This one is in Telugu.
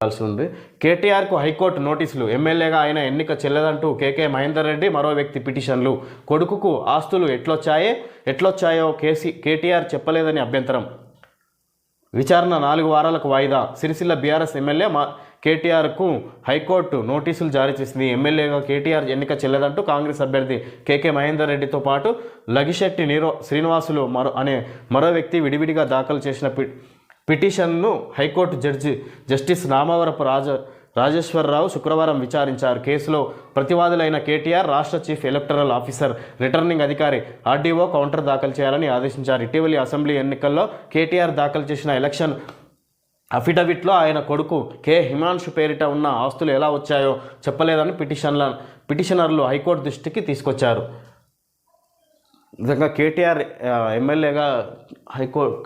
చూడాల్సి ఉంది. కేటీఆర్కు హైకోర్టు నోటీసులు. ఎమ్మెల్యేగా ఆయన ఎన్నిక చెల్లదంటూ కేకే మహేందర్ రెడ్డి మరో వ్యక్తి పిటిషన్లు. కొడుకుకు ఆస్తులు ఎట్లొచ్చాయే ఎట్లొచ్చాయో కేసీ కేటీఆర్ చెప్పలేదని అభ్యంతరం. విచారణ నాలుగు వారాలకు వాయిదా. సిరిసిల్ల బీఆర్ఎస్ ఎమ్మెల్యే మా కేటీఆర్కు హైకోర్టు నోటీసులు జారీ చేసింది. ఎమ్మెల్యేగా కేటీఆర్ ఎన్నిక చెల్లదంటూ కాంగ్రెస్ అభ్యర్థి కేకే మహేందర్ రెడ్డితో పాటు లగిశెట్టి నీరో శ్రీనివాసులు మరో అనే మరో వ్యక్తి విడివిడిగా దాఖలు చేసిన పి పిటిషన్ను high court judge justice Namavarapu Raja Rajeswararao శుక్రవారం విచారించారు. కేసులో ప్రతివాదులైన కేటీఆర్ రాష్ట్ర చీఫ్ ఎలక్టరల్ ఆఫీసర్ రిటర్నింగ్ అధికారి ఆర్డీఓ కౌంటర్ దాఖలు చేయాలని ఆదేశించారు. ఇటీవలి అసెంబ్లీ ఎన్నికల్లో కేటీఆర్ దాఖలు చేసిన ఎలక్షన్ అఫిడవిట్లో ఆయన కొడుకు కె. హిమాన్షు పేరిట ఉన్న ఆస్తులు ఎలా వచ్చాయో చెప్పలేదని పిటిషన్ల పిటిషనర్లు హైకోర్టు దృష్టికి తీసుకొచ్చారు. నిజంగా కేటీఆర్ ఎమ్మెల్యేగా హైకోర్టు